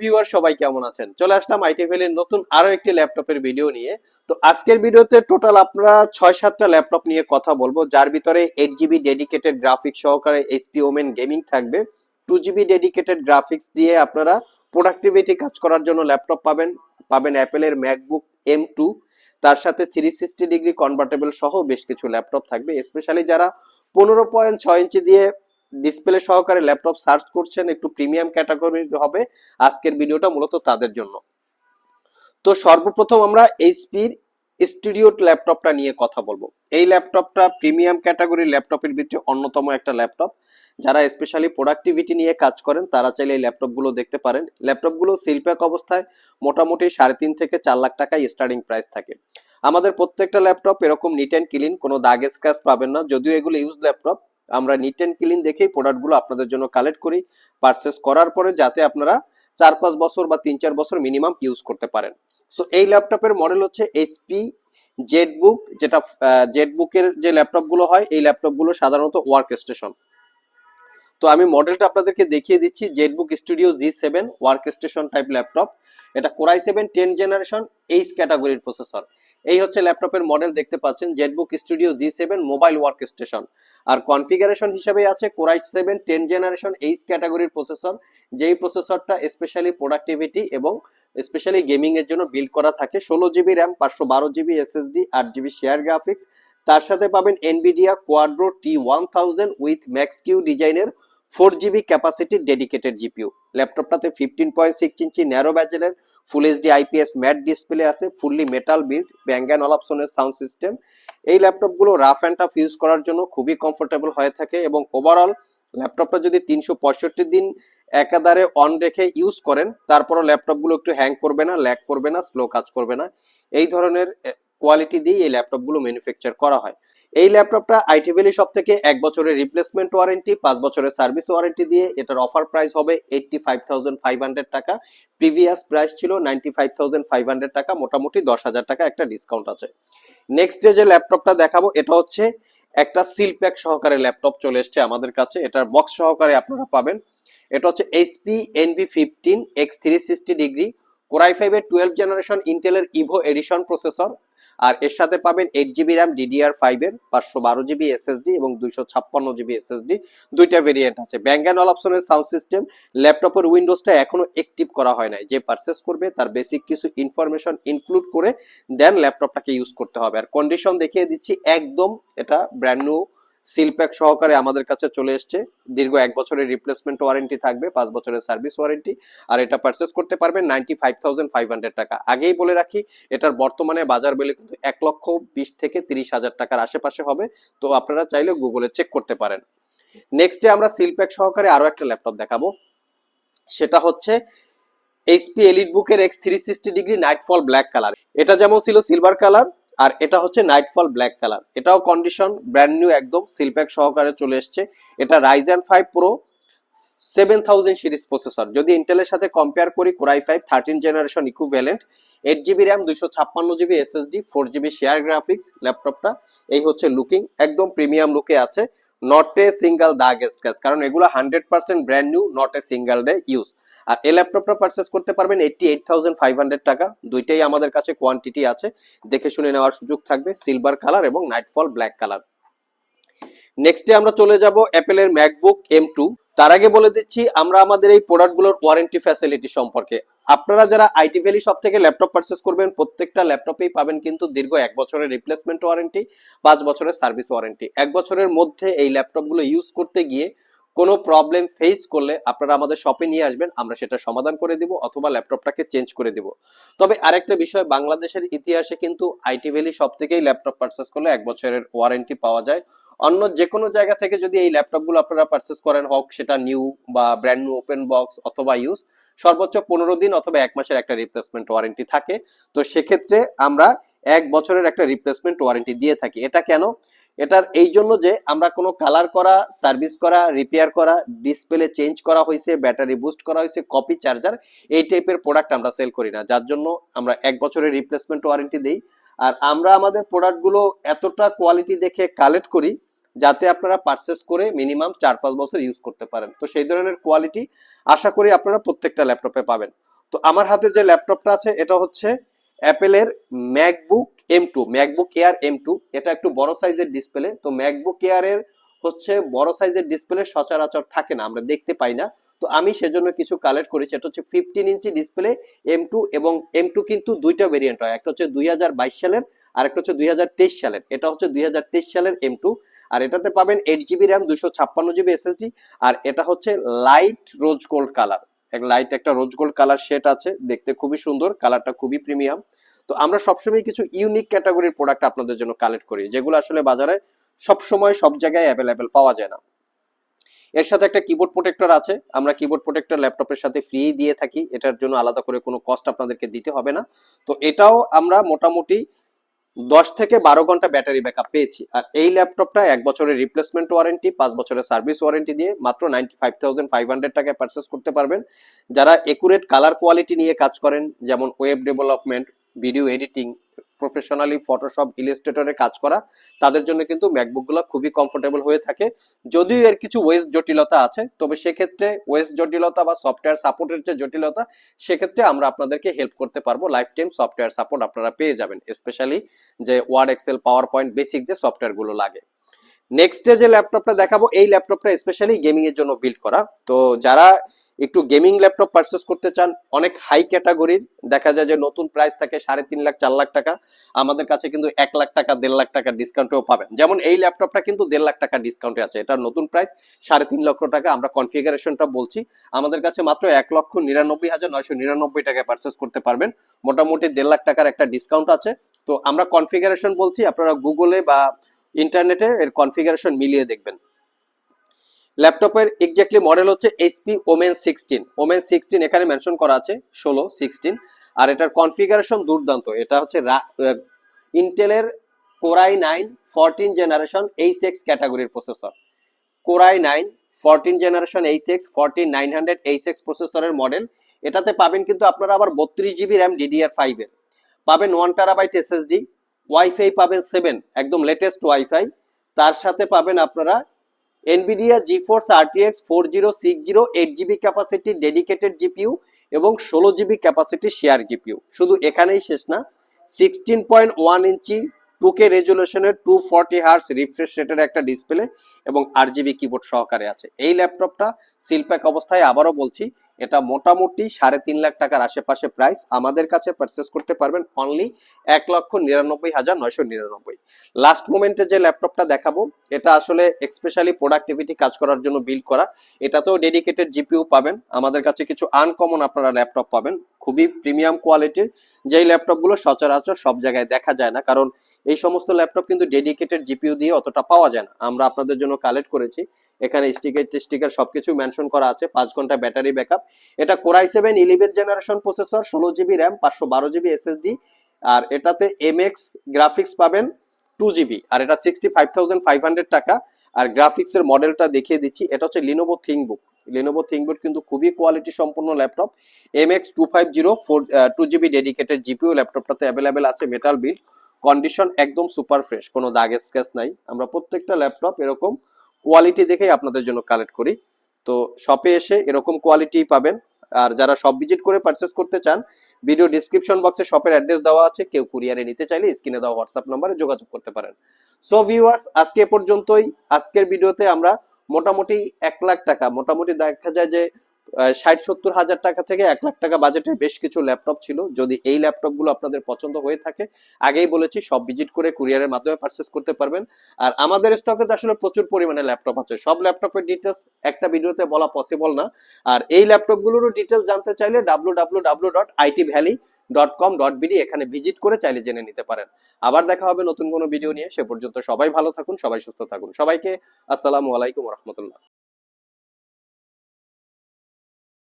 Viewer সবাই কেমন আছেন? চলে আসলাম আইটিভেল এর নতুন আরও একটি ল্যাপটপের ভিডিও নিয়ে। তো আজকের ভিডিওতে টোটাল আপনারা ছয় সাতটা ল্যাপটপ নিয়ে কথা বলব, যার ভিতরে এইট জিবি ডেডিকেটেড গ্রাফিক্স সহকারে এইচপি ওমেন গেমিং থাকবে। টু জিবি ডেডিকেটেড গ্রাফিক্স দিয়ে আপনারা প্রোডাক্টিভিটি কাজ করার জন্য ল্যাপটপ পাবেন। পাবেন অ্যাপেলের ম্যাকবুক এম টু তার সাথে থ্রি সিক্সটি ডিগ্রি কনভার্টেবল সহ বেশ কিছু ল্যাপটপ থাকবে। স্পেশালি যারা পনেরো পয়েন্ট ছয় ইঞ্চি দিয়ে ডিসপ্লে সহকারে ল্যাপটপ সার্চ করছেন, একটু প্রিমিয়াম ক্যাটাগরি হবে আজকের ভিডিওটা মূলত তাদের জন্য। তো সর্বপ্রথম আমরা এইচপির স্টুডিও ল্যাপটপটা নিয়ে কথা বলব। এই ল্যাপটপটা প্রিমিয়াম ক্যাটাগরির ল্যাপটপের ভিতরে অন্যতম একটা ল্যাপটপ যারা স্পেশালি প্রোডাক্টিভিটি নিয়ে কাজ করেন, তারা চাইলে এই ল্যাপটপগুলো দেখতে পারেন। ল্যাপটপগুলো সিলপ্যাক অবস্থায় মোটামুটি সাড়ে তিন থেকে চার লাখ টাকায় স্টার্টিং প্রাইস থাকে। আমাদের প্রত্যেকটা ল্যাপটপ এরকম নিট অ্যান্ড ক্লিন কোনো দাগ স্ক্র্যাচ পাবেন না। যদিও এগুলো ইউজ ল্যাপটপ আমরা নিট অ্যান্ড ক্লিন দেখেই প্রোডাক্টগুলো আপনাদের জন্য কালেক্ট করি পারচেস করার পরে যাতে আপনারা চার পাঁচ বছর বা তিন চার বছর মিনিমাম ইউজ করতে পারেন। সো এই ল্যাপটপের মডেল হচ্ছে এইচপি জেটবুক যেটা জেটবুকের যে ল্যাপটপগুলো হয়, এই ল্যাপটপগুলো সাধারণত ওয়ার্ক স্টেশন তো আমি মডেলটা আপনাদেরকে দেখিয়ে দিচ্ছি ZBook Studio G seven workstation type laptop এটা core i seven ten generation H ক্যাটাগরির প্রসেসর এই হচ্ছে ল্যাপটপের মডেল দেখতে পাচ্ছেন ZBook Studio G seven mobile workstation আর কনফিগারেশন হিসেবে আছে core i seven ten generation H ক্যাটাগরির প্রসেসর যেই প্রসেসরটা স্পেশালি প্রোডাক্টিভিটি এবং স্পেশালি গেমিং এর জন্য বিল্ড করা থাকে। ষোলো জিবি র্যাম পাঁচশো বারো জিবি এসএসডি আট জিবি শেয়ার গ্রাফিক্স তার সাথে পাবেন Nvidia Quadro T one thousand with Max Q ডিজাইনের four GB capacity dedicated GPU ল্যাপটপটাতে fifteen point six inch narrow ব্যাজেলের full HD IPS matte display আছে fully metal build Bang and অলাপসনের sound system এই ল্যাপটপগুলো rough and tough use করার জন্য খুবই comfortable হয়ে থাকে এবং ওভারঅল ল্যাপটপটা যদি তিনশো পঁয়ষট্টি দিন একাধারে অন রেখে ইউজ করেন, তারপরও ল্যাপটপগুলো একটু হ্যাং করবে না ল্যাক করবে না স্লো কাজ করবে না। এই ধরনের কোয়ালিটি দিয়ে এই ল্যাপটপগুলো ম্যানুফ্যাকচার করা হয়। এই ল্যাপটপটা আইটি ভ্যালি সব থেকে এক বছরের রিপ্লেসমেন্ট ওয়ারেন্টি পাঁচ বছরের সার্ভিস ওয়ারেন্টি দিয়ে এটার অফার প্রাইস হবে eighty five thousand five hundred টাকা। প্রিভিয়াস প্রাইস ছিল নাইনটি ফাইভ থাউজেন্ড ফাইভ টাকা, মোটামুটি দশ হাজার টাকা একটা ডিসকাউন্ট আছে। নেক্সট ডে যে ল্যাপটপটা দেখাবো, এটা হচ্ছে একটা সিল প্যাক সহকারে ল্যাপটপ চলে এসছে আমাদের কাছে। এটার বক্স সহকারে আপনারা পাবেন। এটা হচ্ছে HP Envy fifteen X three sixty degree core i ফাইভের টুয়েলভ জেনারেশন ইন্টেলের ইভো এডিশন প্রসেসর আর এর সাথে পাবেন এইট জিবি র্যাম ডিডিআর ফাইভের পাঁচশো বারো জিবি এসএসডি এবং দুইশো ছাপ্পান্ন জিবি এসএসডি দুইটা ভেরিয়েন্ট আছে। ব্যাঙ্ক অ্যান্ড অল অপশনের সাউন্ড সিস্টেম ল্যাপটপের উইন্ডোজটা এখনও অ্যাক্টিভ করা হয় নাই। যে পারচেস করবে, তার বেসিক কিছু ইনফরমেশন ইনক্লুড করে দেন ল্যাপটপটাকে ইউজ করতে হবে। আর কন্ডিশন দেখিয়ে দিচ্ছি, একদম এটা ব্র্যান্ড নিউ সিলপ্যাক সহকারে আমাদের কাছে চলে এসছে। দীর্ঘ এক বছরের রিপ্লেসমেন্ট ওয়ারেন্টি থাকবে, পাঁচ বছরের সার্ভিস ওয়ারেন্টি আর এটা পারচেস করতে পারবেন ninety five thousand five hundred টাকা। আগেই বলে রাখি, এটার বর্তমানে বাজার বেলে কিন্তু এক লক্ষ বিশ থেকে তিরিশ হাজার টাকার আশেপাশে হবে। তো আপনারা চাইলে গুগলে চেক করতে পারেন। নেক্সটে আমরা সিলপ্যাক সহকারে আরও একটা ল্যাপটপ দেখাবো। সেটা হচ্ছে এইচপি এলিট বুকের X three sixty degree Nightfall black colour এটা যেমন ছিল সিলভার কালার আর এটা হচ্ছে নাইটফল ব্ল্যাক কালার এটাও কন্ডিশন ব্র্যান্ড নিউ একদম সিলপ্যাক সহকারে চলে এসছে। এটা Ryzen five pro seven thousand series processor যদি ইন্টেলের সাথে কম্পেয়ার করি core i five thirteen generation equivalent eight GB RAM দুইশো ছাপ্পান্ন GB SSD four GB share graphics ল্যাপটপটা এই হচ্ছে লুকিং একদম প্রিমিয়াম লুকে আছে। নট এ সিঙ্গেল দাগ স্ক্র্যাচ কারণ এগুলো hundred percent brand new not a single day use আর এই ল্যাপটপটা পারচেস করতে পারবেন এইটটি টাকা। দুইটাই আমাদের কাছে কোয়ান্টিটি আছে। দেখে শুনে নেওয়ার সুযোগ থাকবে সিলভার কালার এবং নাইটফল ব্ল্যাক কালার নেক্সটে আমরা চলে যাব অ্যাপেলের ম্যাকবুক এম টু তার আগে বলে দিচ্ছি, আমরা আমাদের এই প্রোডাক্টগুলোর ওয়ারেন্টি ফ্যাসিলিটি সম্পর্কে। আপনারা যারা আইটি ভ্যালি সব থেকে ল্যাপটপ পারচেস করবেন, প্রত্যেকটা ল্যাপটপেই পাবেন কিন্তু দীর্ঘ এক বছরের রিপ্লেসমেন্ট ওয়ারেন্টি পাঁচ বছরের সার্ভিস ওয়ারেন্টি এক বছরের মধ্যে এই ল্যাপটপগুলো ইউজ করতে গিয়ে কোনো প্রবলেম ফেস করলে আপনারা আমাদের শপে নিয়ে আসবেন, আমরা সেটা সমাধান করে দিব অথবা ল্যাপটপটাকে চেঞ্জ করে দিব। তবে আরেকটা বিষয়, বাংলাদেশের ইতিহাসে কিন্তু আইটি ভ্যালি সব থেকেই ল্যাপটপ পারচেস করলে এক বছরের ওয়ারেন্টি পাওয়া যায়। অন্য যে কোনো জায়গা থেকে যদি এই ল্যাপটপগুলো আপনারা পারচেস করেন, হোক সেটা নিউ বা ব্র্যান্ড নিউ ওপেন বক্স অথবা ইউজ সর্বোচ্চ পনেরো দিন অথবা এক মাসের একটা রিপ্লেসমেন্ট ওয়ারেন্টি থাকে। তো সেক্ষেত্রে আমরা এক বছরের একটা রিপ্লেসমেন্ট ওয়ারেন্টি দিয়ে থাকি। এটা কেন? এটার এই জন্য যে আমরা কোনো কালার করা সার্ভিস করা রিপেয়ার করা ডিসপ্লে চেঞ্জ করা হয়েছে ব্যাটারি বুস্ট করা হয়েছে কপি চার্জার এই টাইপের প্রোডাক্ট আমরা সেল করি না। যার জন্য আমরা এক বছরের রিপ্লেসমেন্ট ওয়ারেন্টি দিই। আর আমরা আমাদের প্রোডাক্টগুলো এতটা কোয়ালিটি দেখে কালেক্ট করি, যাতে আপনারা পারচেস করে মিনিমাম চার পাঁচ বছর ইউজ করতে পারেন। তো সেই ধরনের কোয়ালিটি আশা করি আপনারা প্রত্যেকটা ল্যাপটপে পাবেন। তো আমার হাতে যে ল্যাপটপটা আছে, এটা হচ্ছে অ্যাপেলের MacBook M two MacBook Air M two এটা একটু বড় সাইজের ডিসপ্লে তো ম্যাকবুক এয়ারের হচ্ছে বড় সাইজের ডিসপ্লে সচরাচর থাকে না, আমরা দেখতে পাই না। তো আমি সেজন্য কিছু কালেক্ট করেছি, এটা হচ্ছে fifteen inch display M two এবং এম টু কিন্তু দুইটা ভেরিয়েন্ট হয়, একটা হচ্ছে দুই হাজার বাইশ সালের আর একটা হচ্ছে দুই হাজার তেইশ সালের। এটা হচ্ছে দুই হাজার তেইশ সালের এম টু আর এটাতে পাবেন এইট জিবি র্যাম দুশো ছাপ্পান্ন জিবি এসএসডি আর এটা হচ্ছে light rose gold colour light একটা রোজ গোল্ড কালার শেড আছে, দেখতে খুবই সুন্দর কালারটা খুবই প্রিমিয়াম তো আমরা সবসময় কিছু ইউনিক ক্যাটাগরির প্রোডাক্ট আপনাদের জন্য কালেক্ট করি, যেগুলো আসলে বাজারে সব সময় সব জায়গায় অ্যাভেলেবেল পাওয়া যায় না। এর সাথে একটা কিবোর্ড প্রোটেক্টর আছে, আমরা কিবোর্ড প্রোটেক্টর ল্যাপটপের সাথে ফ্রি দিয়ে থাকি, এটার জন্য আলাদা করে কোনো কস্ট আপনাদেরকে দিতে হবে না। তো এটাও আমরা মোটামুটি দশ থেকে বারো ঘণ্টা ব্যাটারি ব্যাকআপ পেয়েছি। আর এই ল্যাপটপটা এক বছরের রিপ্লেসমেন্ট ওয়ারেন্টি পাঁচ বছরের সার্ভিস ওয়ারেন্টি দিয়ে মাত্র ninety five thousand five hundred টাকায় পারচেস করতে পারবেন। যারা একুরেট কালার কোয়ালিটি নিয়ে কাজ করেন, যেমন web development video editing professionally Photoshop ইলিস্ট্রেটরে কাজ করা, তাদের জন্য কিন্তু ম্যাকবুকগুলো খুবই কমফোর্টেবল হয়ে থাকে। যদিও এর কিছু ওয়েস্ট জটিলতা আছে, তবে সেক্ষেত্রে ওয়েস্ট জটিলতা বা সফটওয়্যার সাপোর্টের যে জটিলতা, সেক্ষেত্রে আমরা আপনাদেরকে হেল্প করতে পারব। লাইফ টাইম সফটওয়্যার সাপোর্ট আপনারা পেয়ে যাবেন স্পেশালি যে Word Excel PowerPoint basic যে সফটওয়্যারগুলো লাগে। নেক্সট যে ল্যাপটপটা দেখাবো, এই ল্যাপটপটা স্পেশালি গেমিং এর জন্য বিল্ড করা। তো যারা একটু গেমিং ল্যাপটপ পারচেস করতে চান, অনেক হাই ক্যাটাগরির দেখা যায় যে নতুন প্রাইস থাকে সাড়ে তিন লাখ, চার লাখ টাকা। আমাদের কাছে কিন্তু এক লাখ টাকা, দেড় লাখ টাকা ডিসকাউন্টেও পাবেন। যেমন এই ল্যাপটপটা কিন্তু দেড় লাখ টাকা ডিসকাউন্টে আছে। এটা নতুন প্রাইস সাড়ে তিন লক্ষ টাকা। আমরা কনফিগারেশনটা বলছি, আমাদের কাছে মাত্র এক লক্ষ নিরানব্বই হাজার নয়শো নিরানব্বই টাকায় পারচেস করতে পারবেন। মোটামুটি দেড় লাখ টাকার একটা ডিসকাউন্ট আছে। তো আমরা কনফিগারেশন বলছি, আপনারা গুগলে বা ইন্টারনেটে এর কনফিগারেশন মিলিয়ে দেখবেন। ল্যাপটপের এক্স্যাক্টলি মডেল হচ্ছে HP Omen sixteen Omen sixteen এখানে মেনশন করা আছে, ষোলো সিক্সটিন আর এটার কনফিগারেশন দুর্দান্ত। এটা হচ্ছে ইন্টেলের core i nine fourteen generation H X ক্যাটাগরির processor core i nine fourteen generation H X fourteen nine hundred H X প্রসেসরের মডেল এটাতে পাবেন কিন্তু আপনারা আবার বত্রিশ জিবি র্যাম ডিডিআর ফাইভের পাবেন ওয়ান টারাবাইট এসএসডি ওয়াইফাই পাবেন সেভেন একদম লেটেস্ট ওয়াইফাই তার সাথে পাবেন আপনারা Nvidia GeForce RTX four zero six zero eight GB capacity dedicated GPU এবং ষোলো জিবি ক্যাপাসিটি শেয়ার জিপিউ শুধু এখানেই শেষ না sixteen point one inch two K রেজুলেশনের two forty hertz refresh রেটের একটা ডিসপ্লে এবং আট জিবি কিবোর্ড সহকারে আছে। এই ল্যাপটপটা সিলপ্যাক অবস্থায় আবারও বলছি এটা মোটামুটি সাড়ে তিন লাখ টাকার আশেপাশে প্রাইস আমাদের কাছে পারচেস করতে পারবেন অনলি এক লক্ষ নিরানব্বই হাজার নয়শো নিরানব্বই। লাস্ট মোমেন্টে যে ল্যাপটপটা দেখাবো, এটা আসলে এক্সপেশালি প্রোডাক্টিভিটি কাজ করার জন্য বিল্ড করা। এটাতেও ডেডিকেটেড জিপিইউ পাবেন। আমাদের কাছে কিছু আনকমন আপনারা ল্যাপটপ পাবেন। খুবই প্রিমিয়াম কোয়ালিটির যেই ল্যাপটপগুলো সচরাচর সব জায়গায় দেখা যায় না। কারণ এই সমস্ত ল্যাপটপ কিন্তু ডেডিকেটেড জিপিইউ দিয়ে অতটা পাওয়া যায় না। আমরা আপনাদের জন্য কালেক্ট করেছি। এখানে স্টিকার স্টিকার সবকিছু মেনশন করা আছে, পাঁচ ঘণ্টা ব্যাটারি ব্যাকআপ এটা core i seven eleven generation processor ষোলো জিবি র্যাম পাঁচশো বারো জিবি এসএসডি আর এটাতে এম এক্স গ্রাফিক্স পাবেন টু জিবি আর এটা sixty five thousand five hundred টাকা। আর গ্রাফিক্স এর মডেলটা দেখিয়ে দিচ্ছি, এটা হচ্ছে লিনোভো থিংবুক লিনোভো থিংবুক কিন্তু খুবই কোয়ালিটি সম্পন্ন laptop M X two five zero four two GB dedicated GPU ল্যাপটপটাতে available আছে মেটাল বিল্ড কন্ডিশন একদম সুপার ফ্রেশ কোনো দাগ স্ক্র্যাচ নাই। আমরা প্রত্যেকটা ল্যাপটপ এরকম কোয়ালিটি দেখেই আপনাদের জন্য কালেক্ট করি। তো শপে এসে এরকম কোয়ালিটি পাবেন। আর যারা সব ভিজিট করে পারচেস করতে চান ভিডিও ডিসক্রিপশন বক্সে শপের অ্যাড্রেস দেওয়া আছে। কেউ কুরিয়ারে নিতে চাইলে স্ক্রিনে দেওয়া হোয়াটসঅ্যাপ নম্বরে যোগাযোগ করতে পারেন। সো ভিউয়ার্স আজকে পর্যন্তই। আজকের ভিডিওতে আমরা মোটামুটি এক লাখ টাকা, মোটামুটি দেখা যায় যে ষাট, সত্তর হাজার টাকা থেকে এক লাখ টাকা বাজেটের বেশ কিছু ল্যাপটপ ছিল। যদি এই ল্যাপটপগুলো আপনাদের পছন্দ হয়ে থাকে, আগেই বলেছি, সব ভিজিট করে কুরিয়ারের মাধ্যমে পারচেস করতে পারবেন। আর আমাদের স্টকে আসলে প্রচুর পরিমাণে ল্যাপটপ আছে। সব ল্যাপটপের ডিটেলস একটা ভিডিওতে বলা পসিবল না। আর এই ল্যাপটপগুলোরও ডিটেলস জানতে চাইলে W W W dot IT valley dot com dot BD এখানে ভিজিট করে চাইলে জেনে নিতে পারেন। আবার দেখা হবে নতুন কোনো ভিডিও নিয়ে। সে পর্যন্ত সবাই ভালো থাকুন, সবাই সুস্থ থাকুন। সবাইকে আসসালামু আলাইকুম রহমতুল্লাহ।